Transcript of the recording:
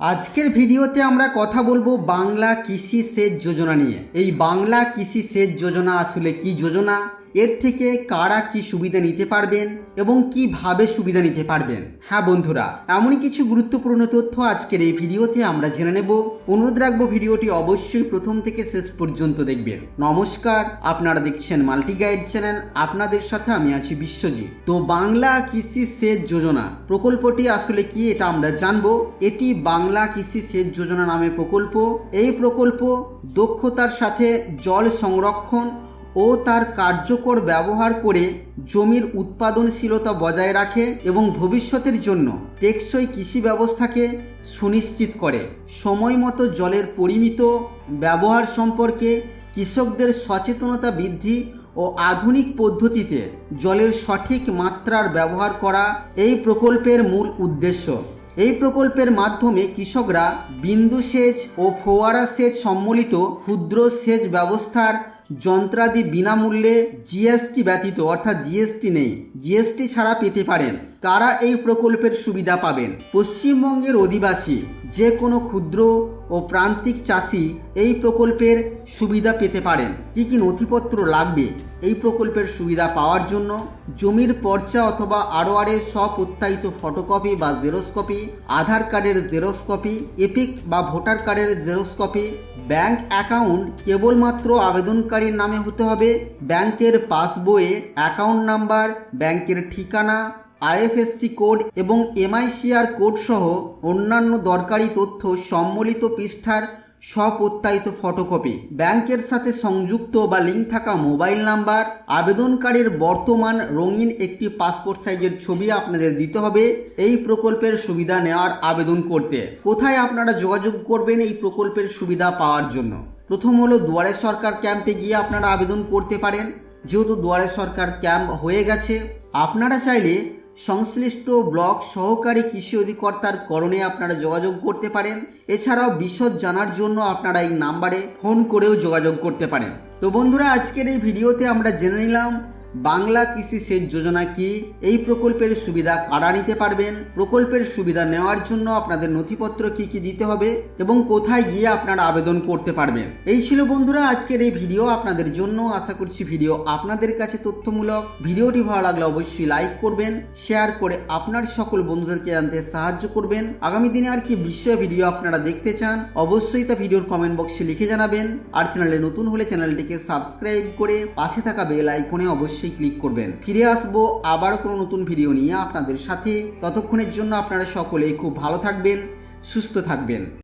আজকের ভিডিওতে আমরা কথা বলব বাংলা কৃষি সেচ যোজনা নিয়ে। এই বাংলা কৃষি সেচ যোজনা আসলে কি যোজনা? এর থেকে কারা কি সুবিধা নিতে পারবেন এবং কীভাবে সুবিধা নিতে পারবেন? হ্যাঁ বন্ধুরা, এমনই কিছু গুরুত্বপূর্ণ তথ্য আজকের এই ভিডিওতে আমরা জেনে নেব। অনুরোধ রাখব ভিডিওটি অবশ্যই প্রথম থেকে শেষ পর্যন্ত দেখবেন। নমস্কার, আপনারা দেখছেন মাল্টি গাইড চ্যানেল, আপনাদের সাথে আমি আছি বিশ্বজিৎ। তো বাংলা কৃষি সেচ যোজনা প্রকল্পটি আসলে কি এটা আমরা জানব। এটি বাংলা কৃষি সেচ যোজনা নামে প্রকল্প। এই প্রকল্প দক্ষতার সাথে জল সংরক্ষণ ও তার কার্যকর ব্যবহার করে জমির উৎপাদনশীলতা বজায় রাখে এবং ভবিষ্যতের জন্য টেকসই কৃষি ব্যবস্থাকে সুনিশ্চিত করে। সময় মতো জলের পরিমিত ব্যবহার সম্পর্কে কৃষকদের সচেতনতা বৃদ্ধি ও আধুনিক পদ্ধতিতে জলের সঠিক মাত্রার ব্যবহার করা এই প্রকল্পের মূল উদ্দেশ্য। এই প্রকল্পের মাধ্যমে কৃষকরা বিন্দু সেচ ও ফোয়ারা সেচ সম্মিলিত ক্ষুদ্র সেচ ব্যবস্থার যন্ত্রাদি বিনামূল্যে জিএসটি ব্যতীত, অর্থাৎ জিএসটি নেই, জিএসটি ছাড়া পেতে পারেন। কারা এই প্রকল্পের সুবিধা পাবেন? পশ্চিমবঙ্গের অধিবাসী, যে কোনো ক্ষুদ্র ও প্রান্তিক চাষি এই প্রকল্পের সুবিধা পেতে পারেন। কী কী নথিপত্র লাগবে? এই প্রকল্পের সুবিধা পাওয়ার জন্য জমির পর্চা অথবা আরওআরের স্বপ্রত্যায়িত ফটোকপি বা জেরক্স কপি আধার কার্ডের জেরক্স কপি এপিক বা ভোটার কার্ডের জেরক্স কপি ব্যাংক অ্যাকাউন্ট কেবলমাত্র আবেদনকারীর নামে হতে হবে, ব্যাংকের পাসবইয়ে অ্যাকাউন্ট নাম্বার, ব্যাংকের ঠিকানা, আইএফএসসি কোড এবং এমআইসিআর কোড সহ অন্যান্য দরকারি তথ্য সম্মিলিত পৃষ্ঠার স্বপ্রত্যায়িত ফটোকপি। ব্যাংকের সাথে সংযুক্ত বা লিঙ্ক থাকা মোবাইল নাম্বার, আবেদনকারীর বর্তমান রঙিন একটি পাসপোর্ট সাইজের ছবি আপনাদের দিতে হবে এই প্রকল্পের সুবিধা নেওয়ার আবেদন করতে। কোথায় আপনারা যোগাযোগ করবেন এই প্রকল্পের সুবিধা পাওয়ার জন্য? প্রথম হলো দুয়ারে সরকার ক্যাম্পে গিয়ে আপনারা আবেদন করতে পারেন। যেহেতু দুয়ারে সরকার ক্যাম্প হয়ে গেছে, আপনারা চাইলে সংশ্লিষ্ট ব্লক সহকারী কৃষি অধিকর্তার করণে আপনারা যোগাযোগ করতে পারেন। এছাড়াও বিশদ জানার জন্য আপনারা এই নাম্বারে ফোন করেও যোগাযোগ করতে পারেন। তো বন্ধুরা, আজকের এই ভিডিওতে আমরা জেনে নিলাম বাংলা কৃষি সেচ যোজনা কি? এই প্রকল্পের সুবিধা কারা নিতে পারবেন? প্রকল্পের সুবিধা নেওয়ার জন্য আপনাদের নথিপত্র কি কি দিতে হবে? এবং কোথায় গিয়ে আপনারা আবেদন করতে পারবেন? এই ছিল বন্ধুরা আজকের এই ভিডিও আপনাদের জন্য। আশা করছি ভিডিও আপনাদের কাছে তথ্যমূলক। ভিডিওটি ভালো লাগলে অবশ্যই লাইক করবেন, শেয়ার করে আপনার সকল বন্ধুদেরকে জানতে সাহায্য করবেন। আগামী দিনে আর কি বিষয় ভিডিও আপনারা দেখতে চান, অবশ্যই তা ভিডিওর কমেন্ট বক্সে লিখে জানাবেন। আর চ্যানেলে নতুন হলে চ্যানেলটিকে সাবস্ক্রাইব করে পাশে থাকা বেল আইকনে অবশ্যই ক্লিক করবেন। ফিরে আসব আবার কোনো নতুন ভিডিও নিয়ে আপনাদের সাথে। ততক্ষণের জন্য আপনারা সকলেই খুব ভালো থাকবেন, সুস্থ থাকবেন।